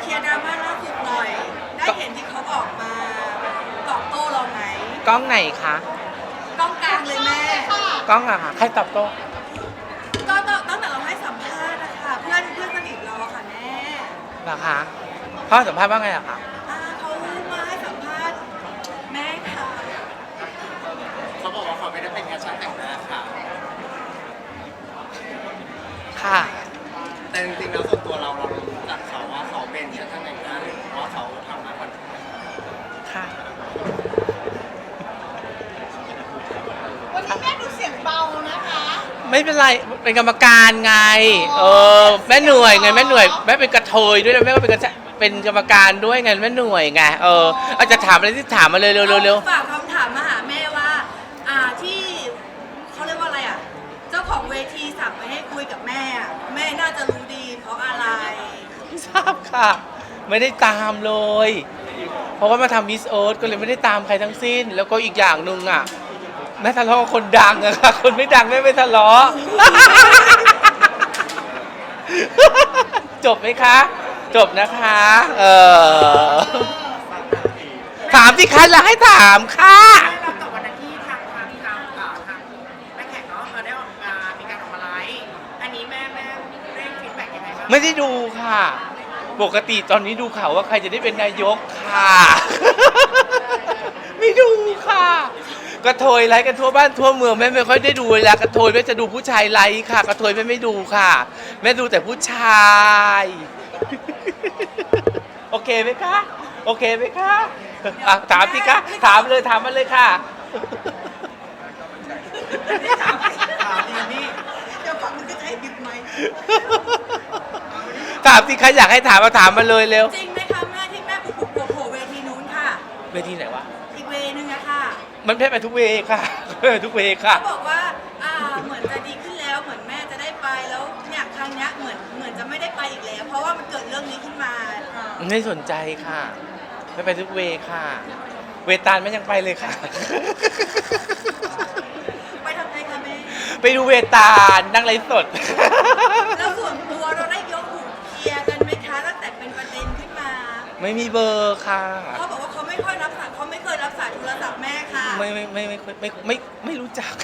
เคลียร์ดราม่าล่าสุดหน่อย ได้เห็นที่เขาออกมาตอบโต้เราไหมกล้องไหนคะกล้องกลางเลยแม่กล้องอะค่ะใครตอบโต้ก็ตตั้งแต่เราให้สัมภาษณ์นะคะเพื่อนเพื่อนสนิทเราอะค่ะแม่เหรอคะพ่อสัมภาษณ์ว่าไงอะคะอ่าเขามาให้สัมภาษณ์แม่ค่ะ เขาบอกว่าเขาไม่ได้เป็นแค่ช่างแต่งหน้าค่ะ ค่ะ แต่จริงๆแล้วส่วนตัวเราเรารู้จักเขาว่าเขาเป็นแค่ช่างแต่งหน้าหรือว่าเขาทำหน้าคอนเทนต์ ค่ะ วันนี้แม่ดูเสียงเบานะคะ ไม่เป็นไรเป็นกรรมการไง เออแม่หน่วยไงแม่หน่วยแม่เป็นกระเทยด้วยแล้วแม่ก็เป็นกระชะเป็นกรรมการด้วยไงแม่หน่วยไงเอออาจจะถามอะไรที่ถามมาเลยเร็วๆเร็วฝากคำถามมาหาแม่ว่า อ่าที่เขาเรียกว่าอะไรอะ เจ้าของเวทีสั่งไปให้คุยกับแม่อะแม่น่าจะรู้ดีเพราะอะไรทราบค่ะ ไม่ได้ตามเลย เพราะว่ามาทำมิสโอ๊ตก็เลยไม่ได้ตามใครทั้งสิ้น แล้วก็อีกอย่างหนึ่งอะ แม่ทะเลาะกับคนดังอะค่ะ คนไม่ดังแม่ไม่ทะเลาะ จบไหมคะ จบนะคะ เออ ถามที่คันแล้วให้ถามค่ะแล้วกับวันนั้นที่ทางทางทางอ่าทางแม่แขกเนาะเออได้ออกมามีการออกมาไลฟ์อันนี้แม่แม่ได้ฟีดแบ็กยังไงบ้างไม่ได้ดูค่ะ ปกติตอนนี้ดูข่าวว่าใครจะได้เป็นนายกค่ะ ไม่ดูค่ะ กระโถยไลฟ์กันทั่วบ้านทั่วเมืองแม่ไม่ค่อยได้ดูเวลากระโถยแม่จะดูผู้ชายไลฟ์ค่ะ กระโถยแม่ไม่ดูค่ะ แม่ดูแต่ผู้ชาย โอเคไหมคะ โอเคไหมคะอะถามสิคะถามเลยถามมาเลยค่ะถามนี่เดี๋ยวฝั่งนึงก็จะให้บิดไหมค์ถามสิคะอยากให้ถามมาถามมาเลยเร็ว จริงไหม มันแพ้ไปทุกเวค่ะแพ้ไปทุกเวค่ะ เขาบอกว่าอ่าเหมือนจะดีขึ้นแล้วเหมือนแม่จะได้ไปแล้วเนี่ยครั้งเนี้ยเหมือนเหมือนจะไม่ได้ไปอีกแล้ว เพราะว่ามันเกิดเรื่องนี้ขึ้นมาอ่าไม่สนใจค่ะไม่ไปทุกเวค่ะ เวตาลไม่ยังไปเลยค่ะ ไปทำไงคะแม่ไปดูเวตาลนั่งไลฟ์สด แล้วส่วนตัวเราได้ยกหูเคลียร์กันไหมคะตั้งแต่เป็นประเด็นขึ้นมาไม่มีเบอร์ค่ะ เขาบอกว่าเขาไม่ค่อยรับสายเขาไม่เคยรับสายโทรศัพท์แม่ค่ะ ไม่ไม่ไม่ไม่ไม่ไม่ไม่ไม่รู้จัก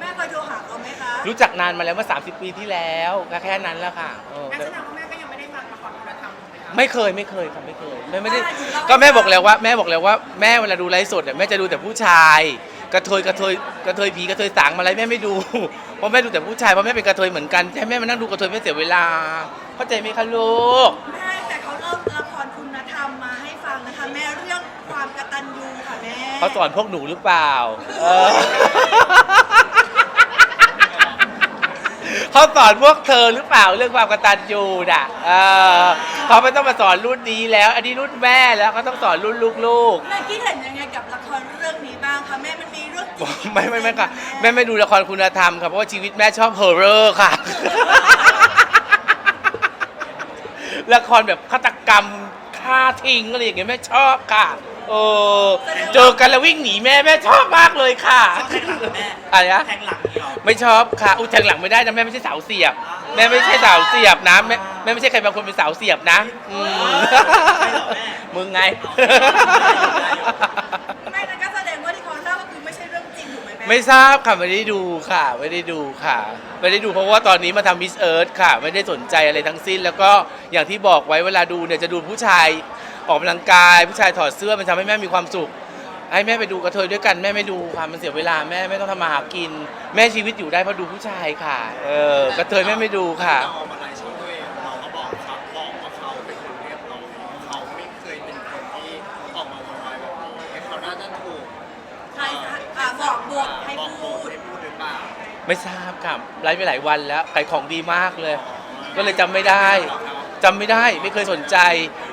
แม่เคยโทรหาเขาไหมคะรู้จักนานมาแล้วเมื่อ 30 ปีที่แล้วก็แค่นั้นแหละค่ะเอองั้นแสดงว่าแม่ก็ยังไม่ได้ฟังละครคุณธรรมถูกไหมคะ ไม่เคยไม่เคยค่ะไม่เคยแม่ไม่ได้ก็แม่บอกแล้วว่าแม่บอกแล้วว่าแม่เวลาดูไลฟ์สดเนี่ยแม่จะดูแต่ผู้ชายกระเทยกระเทยกระเทยผีกระเทยสางมาอะไรแม่ไม่ดูเพราะแม่ดูแต่ผู้ชายเพราะแม่เป็นกระเทยเหมือนกันให้แม่มานั่งดูกระเทยไม่เสียเวลา เข้าใจไหมคะลูก แม่แต่เขาเริ่มละครคุณธรรมมาให้ฟังนะคะ แม่เรื่อง ความกตัญญูค่ะแม่เขาสอนพวกหนูหรือเปล่า เออ เขาสอนพวกเธอหรือเปล่าเรื่องความกตัญญูน่ะ เออเขาไม่ต้องมาสอนรุ่นนี้แล้ว อันนี้รุ่นแม่แล้วเขาต้องสอนรุ่นลูกแม่คิดเห็นยังไงกับละครเรื่องนี้บ้างคะแม่มันมีเรื่องจริงๆไม่ไม่ไม่ค่ะแม่ไม่ดูละครคุณธรรมค่ะเพราะว่าชีวิตแม่ชอบฮอร์เรอร์ค่ะ ละครแบบฆาตกรรมฆ่าทิ้งอะไรอย่างเงี้ยแม่ชอบค่ะ เออเจอกันแล้ววิ่งหนีแม่แม่ชอบมากเลยค่ะอะไรนะ แทงหลังนี่หรอ ไม่ชอบค่ะอุ้ยแทงหลังไม่ได้นะแม่ไม่ใช่สาวเสียบ แม่ไม่ใช่สาวเสียบนะแม่แม่ไม่ใช่ใครบางคนเป็นสาวเสียบนะอืมใช่เหรอแม่ มึงไงแม่นั่นก็แสดงว่าที่เขาเล่าก็คือไม่ใช่เรื่องจริงถูกไหมแม่ไม่ทราบค่ะไม่ได้ดูค่ะไม่ได้ดูค่ะ ไม่ได้ดูเพราะว่าตอนนี้มาทำมิสเอิร์ธค่ะ ไม่ได้สนใจอะไรทั้งสิ้น แล้วก็อย่างที่บอกไว้เวลาดูเนี่ยจะดูผู้ชาย ออกกำลังกาย ผู้ชายถอดเสื้อมันทำให้แม่มีความสุข ให้แม่ไปดูกระเทยด้วยกันแม่ไม่ดูค่ะมันเสียเวลาแม่ไม่ต้องทำมาหากิน แม่ชีวิตอยู่ได้เพราะดูผู้ชายค่ะ เออกระเทยแม่ไม่ดูค่ะ เราเอามาไลฟ์ช่องตัวเองเราก็บอกครับบอกว่าเขาเป็นคนเรียบร้อยเขาไม่เคยเป็นคนที่ออกมาโวยวายแบบนี้เขาน่าจะถูกใครอะบอกบทให้บอกพูบทดให้พูดหรือเปล่าไม่ทราบค่ะไลฟ์ไปหลายวันแล้วขายของดีมากเลย ก็เลยจำไม่ได้จำไม่ได้ไม่เคยสนใจ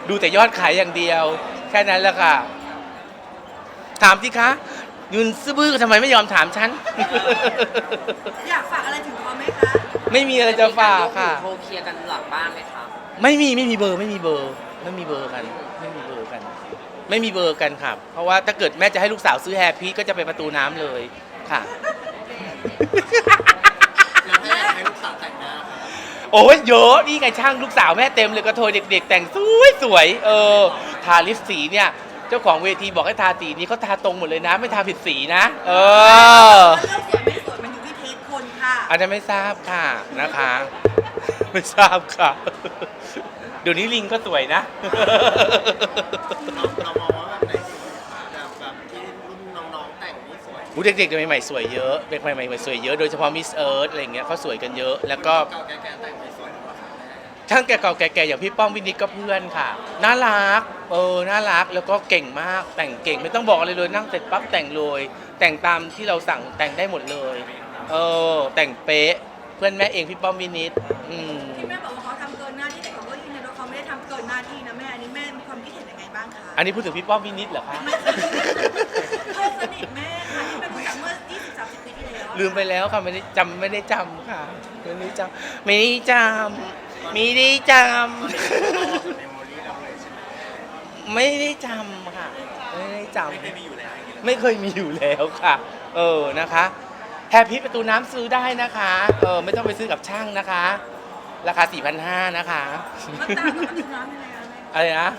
ดูแต่ยอดขายอย่างเดียว แค่นั้นแหละค่ะ ถามสิคะยืนซื่อบื้อทำไมไม่ยอมถามฉัน อยากฝากอะไรถึงเขาไหมคะไม่มีอะไรจะฝากค่ะ โทรเคลียร์กันหลังบ้านไหมครับไม่มีไม่มีเบอร์ไม่มีเบอร์ ไม่มีเบอร์กัน ไม่มีเบอร์กัน ไม่มีเบอร์กันครับ เพราะว่าถ้าเกิดแม่จะให้ลูกสาวซื้อแฮร์พีก็จะไปประตูน้ำเลยค่ะ โอ้ยเยอะนี่ไงช่างลูกสาวแม่เต็มเลยกระโทยเด็ก ๆ แต่งสวยสวยๆเออทาลิปสีเนี่ย เจ้าของเวทีบอกให้ทาสีนี้เขาทาตรงหมดเลยนะ ไม่ทาผิดสีนะ เออเรื่องสวยไม่สวยมันอยู่ที่เทสคนค่ะอันนั้นไม่ทราบค่ะนะคะ ไม่ทราบค่ะ เดี๋ยวนี้ลิงก็สวยนะ เราเรามองว่าแบบไหนสวยแบบแบบที่รุ่นน้องๆแต่งนี่สวยอู้เด็กๆใหม่ๆสวยเยอะเด็กใหม่ๆสวยเยอะโดยเฉพาะมิสเอิร์ธอะไรอย่างเงี้ยเขาสวยกันเยอะ แล้วก็ เก่าแก่ๆแต่งไม่สวยหรอ ช่างแก่ๆแก่ๆอย่างพี่ป้อมวินิจก็เพื่อนค่ะ น่ารัก เออ น่ารัก แล้วก็เก่งมาก แต่งเก่งไม่ต้องบอกอะไรเลย นั่งเสร็จปั๊บแต่งเลย แต่งตามที่เราสั่งแต่งได้หมดเลย เออ แต่งเป๊ะ เพื่อนแม่เองพี่ป้อมวินิจอืม ที่แม่บอกว่าเขาทำเกินหน้าที่แต่เขาก็ยืนยันว่าเขาไม่ได้ทำเกินหน้าที่นะแม่อันนี้แม่มีความคิดเห็นยังไงบ้างคะอันนี้พูดถึงพี่ป้อมวินิจเหรอคะ เพื่อนสนิทแม่ค่ะที่เป็นรู้จักเมื่อ 20 30 ปีที่แล้วลืมไปแล้วค่ะไม่ได้จำไม่ได้จำค่ะไม่ได้จำไม่ได้จำไม่ได้จในโมลี่เราเลยใช่ไหมำไม่ได้จำค่ะ ไม่ได้จำ ไม่เคยมีอยู่แล้วไม่เคยมีอยู่แล้วค่ะ เออนะคะแฮปปี้ประตูน้ำซื้อได้นะคะ เออไม่ต้องไปซื้อกับช่างนะคะ ราคา 4,500นะคะมันต่างกับประตูน้ำยังไงคะแม่อะไรนะ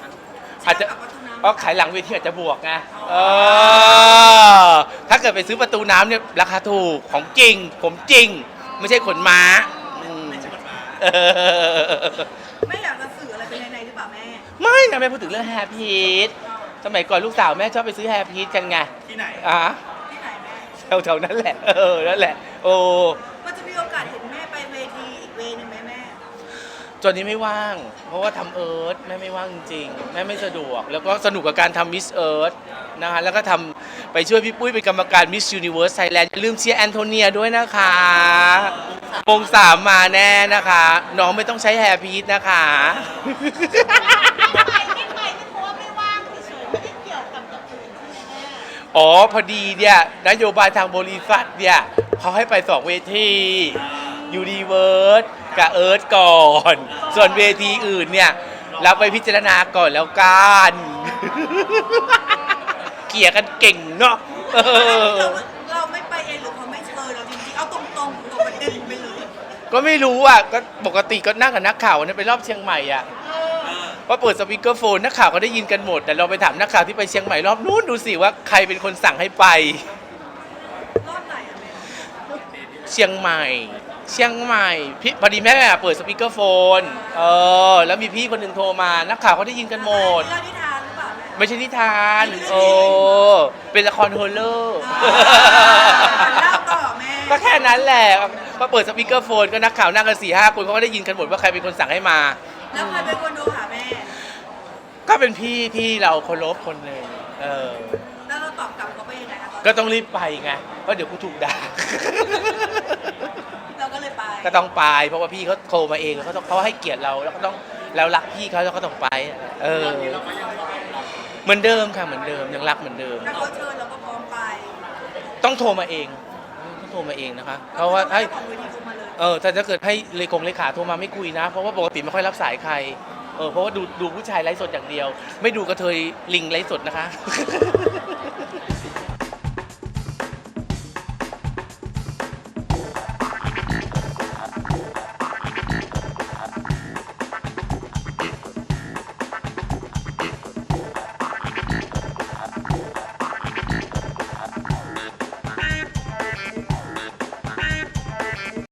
อาจจะเทียบกับประตูน้ำเพราะขายหลังเวทีอาจจะบวกไงเออ ถ้าเกิดไปซื้อประตูน้ำเนี่ยราคาถูกของจริง ผมจริง ไม่ใช่ขนม้าอืม เออแม่อยากจะสื่ออะไรไปในๆหรือเปล่าแม่ไม่นะแม่พูดถึงเรื่องแฮปปี้สมัยก่อนลูกสาวแม่ชอบไปซื้อแฮปปี้กันไงที่ไหนอะที่ไหนแม่แถวๆนั้นแหละเออนั่นแหละ โอ้มันจะมีโอกาสเห็นแม่ไปเวทีอีกเวนึงไหมแม่ตอนนี้ไม่ว่าง เพราะว่าทำเอิร์ธแม่ไม่ว่างจริงๆแม่ไม่สะดวก แล้วก็สนุกกับการทำมิสเอิร์ธนะคะแล้วก็ทำ ไปช่วยพี่ปุ้ยเป็นกรรมการมิส s u นิเวิร์สไทยแลนด์อย่าลืมเชียร์แอนโทเนียด้วยนะคะวงสามมาแน่นะคะ น้องไม่ต้องใช้แฮร์พีทนะคะอ๋อ พอดีเนี่ย นโยบายทางบริษัทเนี่ยเขาให้ไปสองเวทียูดีเวิร์สกับเอิร์ธก่อน ส่วนเวทีอื่นเนี่ย เราไปพิจารณาก่อนแล้วกัน เกลี่ยกันเก่งเนาะเออเราเราไม่ไปเองหรือเขาไม่เชิญเราจริงๆเอาตรงๆตัวประเด็นไปเลยก็ไม่รู้อะก็ปกติก็นั่งกับนักข่าววันนั้นไปรอบเชียงใหม่อะว่าเปิดสปีกเกอร์โฟนนักข่าวก็ได้ยินกันหมด แต่เราไปถามนักข่าวที่ไปเชียงใหม่รอบนู้นดูสิว่าใครเป็นคนสั่งให้ไป รอบไหนอะแม่เชียงใหม่ เชียงใหม่พี่พอดีแม่เปิดสปีกเกอร์โฟน เออ แล้วมีพี่คนหนึ่งโทรมา นักข่าวเขาได้ยินกันหมดเรื่องนิทาน ไม่ใช่นิทาน โอ้ เป็นละครโฮลเลอร์เล่าต่อแม่ ก็แค่นั้นแหละพอเปิดสปีกเกอร์โฟนก็นักข่าวนั่งกันสี่ห้าคนเขาก็ได้ยินกันหมดว่าใครเป็นคนสั่งให้มา แล้วใครเป็นคนโทรหาแม่ ก็เป็นพี่ที่เราเคารพคนหนึ่งเออ แล้วเราตอบกลับเขาไปยังไงคะตอนก็ต้องรีบไปไง เพราะเดี๋ยวกูถูกด่า เราก็เลยไป ก็ต้องไป เพราะว่าพี่เขาโทรมาเองแล้วเขาต้องเขาให้เกียรติเราแล้วก็ต้องเรารักพี่เขาแล้วก็ต้องไป เออเห มือนเดิมค่ะเหมือนเดิมยังรักเหมือนเดิม ถ้าเขาเชิญเราก็พร้อมไปต้องโทรมาเองต้องโทรมาเองนะคะเพราะว่าให้ ของเวทีโทรมาเลย เออถ้าเกิดให้เลขงเลขาโทรมาไม่คุยนะ เพราะว่าปกติไม่ค่อยรับสายใคร เออเพราะว่าดูดูผู้ชายไลฟ์สดอย่างเดียว ไม่ดูกระเทยลิงไลฟ์สดนะคะ